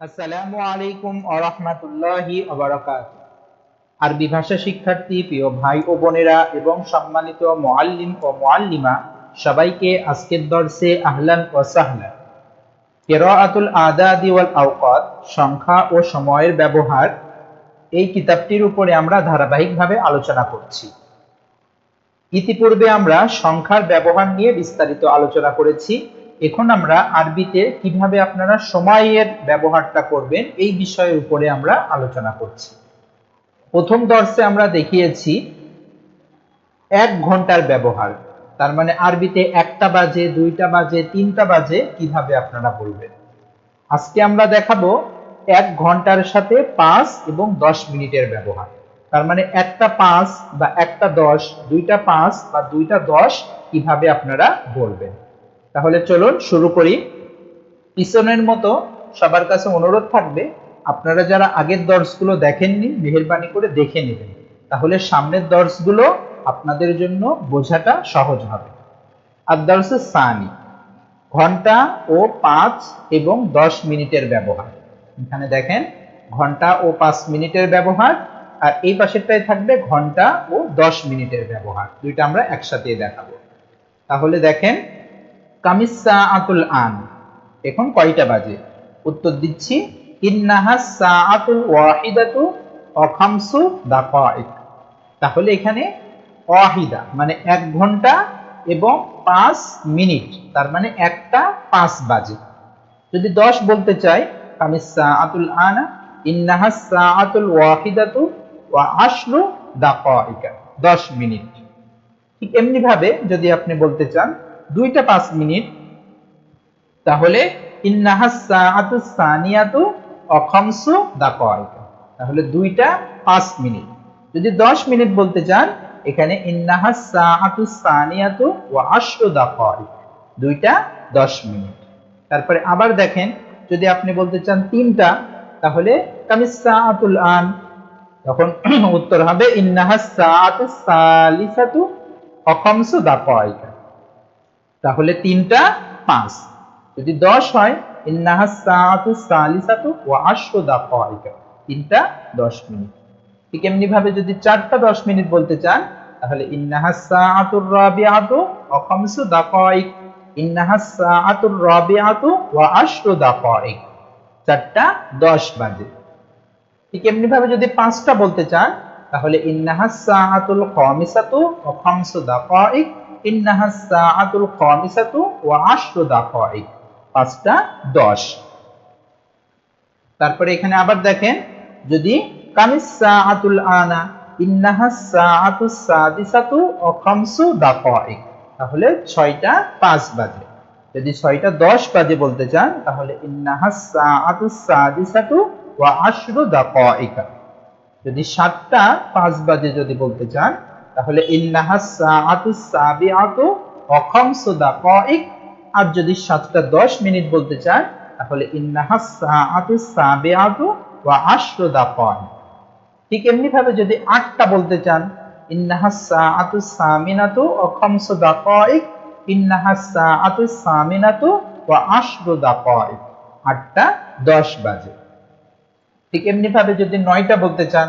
আসসালামু আলাইকুম আরহামাতুল্লাহি আরবি ভাষা শিক্ষার্থী, প্রিয় ভাই ও বোনেরা এবং সম্মানিত মুআল্লিম ও মুআল্লিমা, সবাইকে আজকের দর্শে আহলান ও সাহলান। কেরাআতুল আদাদি ওয়াল আওকাত, সংখ্যা ও সময়ের ব্যবহার, এই কিতাবটির উপরে আমরা ধারাবাহিকভাবে আলোচনা করছি। ইতিপূর্বে আমরা সংখ্যার ব্যবহার নিয়ে বিস্তারিত আলোচনা করেছি। এখন আমরা আরবিতে কীভাবে আপনারা সময়ের ব্যবহারটা করবেন এই বিষয়ের উপরে আমরা আলোচনা করছি। প্রথম দর্শে আমরা দেখিয়েছি এক ঘণ্টার ব্যবহার, তার মানে আরবিতে একটা বাজে, দুইটা বাজে, তিনটা বাজে কীভাবে আপনারা বলবেন। আজকে আমরা দেখাবো এক ঘণ্টার সাথে পাঁচ এবং দশ মিনিটের ব্যবহার, তার মানে একটা পাঁচ বা একটা দশ, দুইটা পাঁচ বা দুইটা দশ কীভাবে আপনারা বলবেন। তাহলে চলুন শুরু করি। পিছনের মতো সবার কাছে অনুরোধ থাকবে, আপনারা যারা আগের দর্শগুলো দেখেননি, মেহরবানি করে দেখে নেবেন। তাহলে সামনের দর্শগুলো আপনাদের জন্য বোঝাটা সহজ হবে। আর দর্শে সানি, ঘণ্টা ও পাঁচ এবং দশ মিনিটের ব্যবহার। এখানে দেখেন, ঘণ্টা ও পাঁচ মিনিটের ব্যবহার, আর এই পাশেরটাই থাকবে ঘণ্টা ও দশ মিনিটের ব্যবহার। দুইটা আমরা একসাথে দেখাবো। তাহলে দেখেন কামিসা আতুল আন। এখন কয়টা বাজে? উত্তর দিচ্ছি, ইন্নাহা সাআতুল ওয়াহিদাতু অখামসু দাকাইক তাহলে এখানে ওয়াহিদা মানে এক ঘণ্টা এবং পাঁচ মিনিট, তার মানে একটা পাঁচ বাজে। যদি দশ বলতে চাই কামিসা আতুল আনা, ইন্নাহা সাআতুল ওয়াহিদাতু ওয়া আশরু দাকাইকা দশ মিনিট। ঠিক এমনি ভাবে যদি আপনি বলতে চান দুইটা পাঁচ মিনিট। তাহলে তাহলে দুইটা পাঁচ মিনিট। যদি দশ মিনিট বলতে চান, এখানে দুইটা দশ মিনিট। তারপরে আবার দেখেন, যদি আপনি বলতে চান তিনটা, তাহলে কামিসাতুল আন। তখন উত্তর হবে ইন্নাহা সাআতু সালিসাতু অখামসু দাকাইকা তাহলে তিনটা পাঁচ। যদি দশ হয় তিনটা দশ মিনিট। ঠিক এমনি ভাবে যদি চারটা দশ মিনিট বলতে চান, তাহলে চারটা দশ বাজে। ঠিক এমনি ভাবে যদি পাঁচটা বলতে চান, তাহলে ইন্নাহাস ইন্নাহা সাআতুল খামিসাতু ওয়া আশরু দাকাইক। পাঁচটা, দশ। তারপরে এখানে আবার দেখেন, যদি কামিস সাআতুল আনা, ইন্নাহা সাদিসাতু খামসু দাকাইক। তাহলে ছয়টা, পাঁচ বাজে। যদি ছয়টা, দশ বাজে বলতে চান, তাহলে ইন্নাহা সাআতু সাদিসাতু ওয়া আশরু দাকাইকা। যদি সাতটা, পাঁচ বাজে যদি বলতে চান তাহলে আর যদি সাতটা দশ মিনিট বলতে চান তাহলে ঠিক এমনি ভাবে যদি আটটা বলতে চান আটটা দশ বাজে। ঠিক এমনি ভাবে যদি নয়টা বলতে চান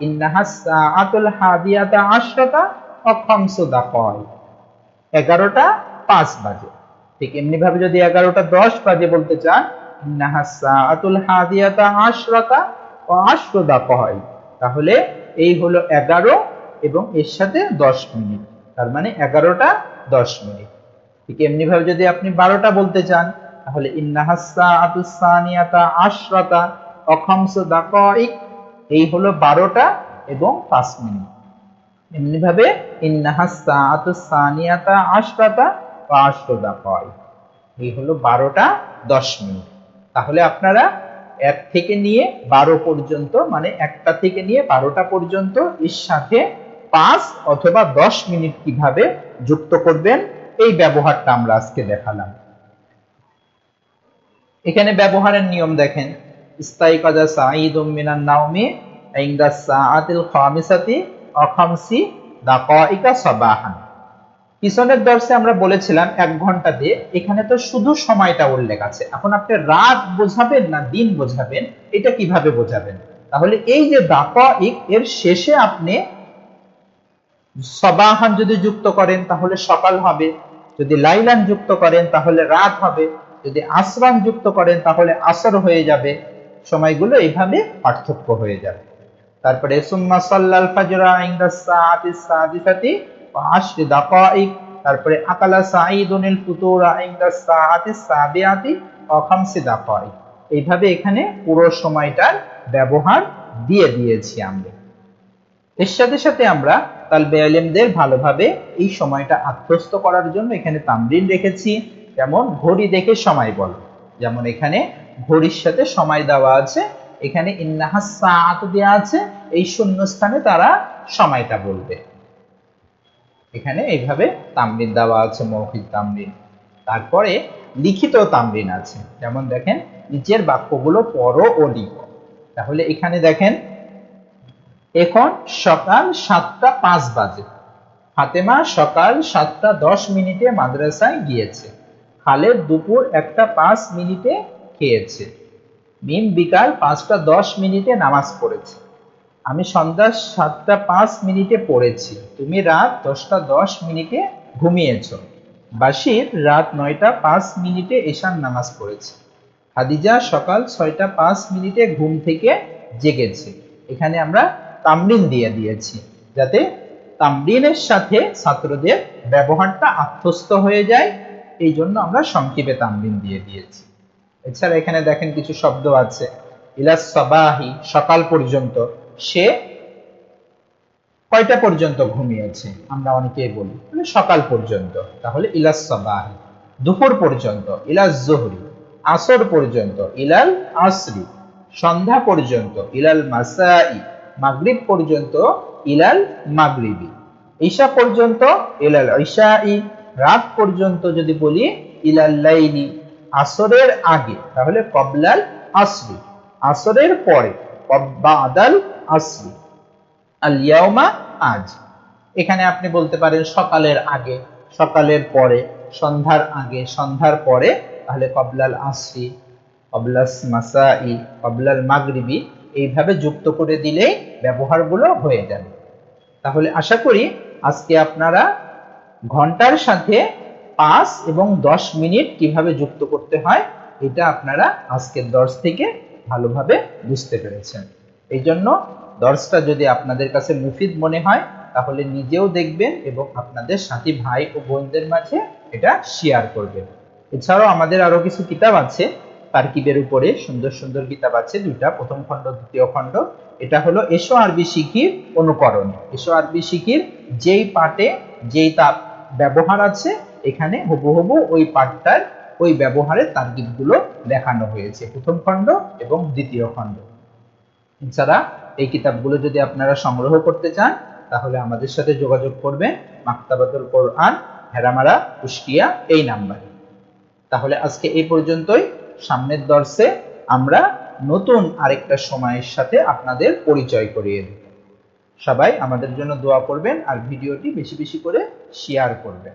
এগারোটা পাঁচ এগারোটা পাঁচ বাজে। ঠিক এমনি ভাবে যদি এগারোটা দশ বাজে বলতে চান তাহলে এই হলো এগারো এবং এর সাথে দশ মিনিট। তার মানে এগারোটা দশ মিনিট। ঠিক এমনি ভাবে যদি আপনি বারোটা বলতে চান, তাহলে ইন্নাহাসা আতুসানিয়াতা আশরাতা অখামস দাকাইক এই হলো বারোটা এবং পাঁচ মিনিট। এমনি ভাবে সানিয়াতা আশরাতা এই হলো বারোটা দশ মিনিট। তাহলে আপনারা এক থেকে নিয়ে বারো পর্যন্ত মানে একটা থেকে নিয়ে বারোটা পর্যন্ত এর সাথে পাঁচ অথবা দশ মিনিট কীভাবে যুক্ত করবেন, এই ব্যবহারটা আমরা আজকে দেখালাম। এখানে ব্যবহারের নিয়ম দেখেন। পিছনের দর্শে আমরা বলেছিলাম এক ঘণ্টা দিয়ে, এখানে তো শুধু সময়টা উল্লেখ আছে। এখন আপনি রাত বোঝাবেন না দিন বোঝাবেন, এটা কীভাবে বোঝাবেন? তাহলে এই যে দাকাইক, এর শেষে আপনি সবাহান যদি যুক্ত করেন, তাহলে সকাল হবে। যদি লাইলান যুক্ত করেন, তাহলে রাত হবে। যদি আসরান যুক্ত করেন, তাহলে আসর হয়ে যাবে। সময়গুলো এইভাবে পার্থক্য হয়ে যাবে। তারপরে, সুম্মা সাল্লাল ফাজরা ইনদা সাআতি সাদিসাতি ওয়া আশরি দাকাইক তারপরে, আকালা সাঈদুনিল ফুতুরা ইনদা সাআতি সাবিয়াতি ওয়া খামসি দাকাইক এইভাবে এখানে পুরো সময়টার ব্যবহার দিয়ে দিয়েছি আমরা। এর সাথে সাথে আমরা তালবে আলেমদের ভালোভাবে এই সময়টা আত্মস্থ করার জন্য এখানে তামরিন রেখেছি। যেমন ঘড়ি দেখে সময় বলো। যেমন এখানে ঘড়ির সাথে সময় দেওয়া আছে। এখানে ইন্নাহা সাআত দেওয়া আছে। এই শূন্য স্থানে তারা সময়টা বলবে। এখানে এইভাবে তামরিন দেওয়া আছে, মৌখিক তামরিন তারপরে লিখিত তামরিন আছে। যেমন দেখেন, নিচের বাক্যগুলো পড়ো ও লিখো। তাহলে এখানে দেখেন, এখন সকাল সাতটা পাঁচ বাজে। ফাতেমা সকাল সাতটা দশ মিনিটে মাদ্রাসায় গিয়েছে। খালেদ দুপুর একটা পাঁচ মিনিটে খেয়েছে। মিম বিকাল পাঁচটা দশ মিনিটে নামাজ পড়েছে। আমি সন্ধ্যা সাতটা পাঁচ মিনিটে পড়েছি। তুমি রাত দশটা দশ মিনিটে ঘুমিয়েছ। বাসির রাত নয়টা পাঁচ মিনিটে এশার নামাজ পড়েছে। খাদিজা সকাল ছয়টা পাঁচ মিনিটে ঘুম থেকে জেগেছে। এখানে আমরা তামরিন দিয়ে দিয়েছি, যাতে তামরিনের সাথে ছাত্রদের ব্যবহারটা আত্মস্থ হয়ে যায়। এই জন্য আমরা সংক্ষেপে তামরিন দিয়ে দিয়েছি। এছাড়া এখানে দেখেন কিছু শব্দ আছে। ইলাস সবাহি, সকাল পর্যন্ত। সে কয়টা পর্যন্ত ঘুমিয়েছে? আমরা অনেকেই বলি মানে সকাল পর্যন্ত। তাহলে ইলাস সবাহি, দুপুর পর্যন্ত। ইলাস জোহরি, আসর পর্যন্ত। ইলাল আসরি, সন্ধ্যা পর্যন্ত। ইলাল মাসাই, মাগরিব পর্যন্ত। ইলাল মাগরিবি। ঈশা পর্যন্ত, ইলাল ঈশাই। রাত পর্যন্ত যদি বলি, ইলাল লাইলি আসরের আগে, তাহলে কবলাল আসরি, আসরের পরে বাদাল আসরি। আল আজ। এখানে আপনি বলতে পারেন সকালের আগে, সকালের পরে, সন্ধ্যার আগে, সন্ধ্যার পরে, তাহলে কবলাল আসরি কবলাস মাসাই, কবলাল মাগরিবি, এইভাবে যুক্ত করে দিলেই ব্যবহারগুলো হয়ে যাবে। তাহলে আশা করি আজকে আপনারা ঘণ্টার সাথে পাঁচ এবং দশ মিনিট কীভাবে যুক্ত করতে হয়, এটা আপনারা আজকের দর্শ থেকে ভালোভাবে বুঝতে পেরেছেন। এই জন্য দর্শটা যদি আপনাদের কাছে মুফিদ মনে হয়, তাহলে নিজেও দেখবেন এবং আপনাদের সাথী ভাই ও বোনদের মাঝে এটা শেয়ার করবেন। এছাড়াও আমাদের আরও কিছু কিতাব আছে, তারকিবের উপরে সুন্দর সুন্দর কিতাব আছে, দুইটা, প্রথম খণ্ড, দ্বিতীয় খণ্ড। এটা হলো এসো আরবি শিখির অনুকরণ। এসো আরবি শিখির যেই পাঠে যেই তাপ ব্যবহার আছে এখানে হুবহু ওই পাঠটার ওই ব্যবহারের তার্কিবগুলো দেখানো হয়েছে। প্রথম খণ্ড এবং দ্বিতীয় খণ্ড। এছাড়া এই কিতাবগুলো যদি আপনারা সংগ্রহ করতে চান, তাহলে আমাদের সাথে যোগাযোগ করবেন। মাক্তাবাতুল কোরআন, হেরামারা কুষ্টিয়া এই নাম্বারে। তাহলে আজকে এই পর্যন্তই। সামনের দর্শে আমরা নতুন আরেকটা সময়ের সাথে আপনাদের পরিচয় করিয়ে দেব। সবাই আমাদের জন্য দোয়া করবেন আর ভিডিওটি বেশি বেশি করে শেয়ার করবেন।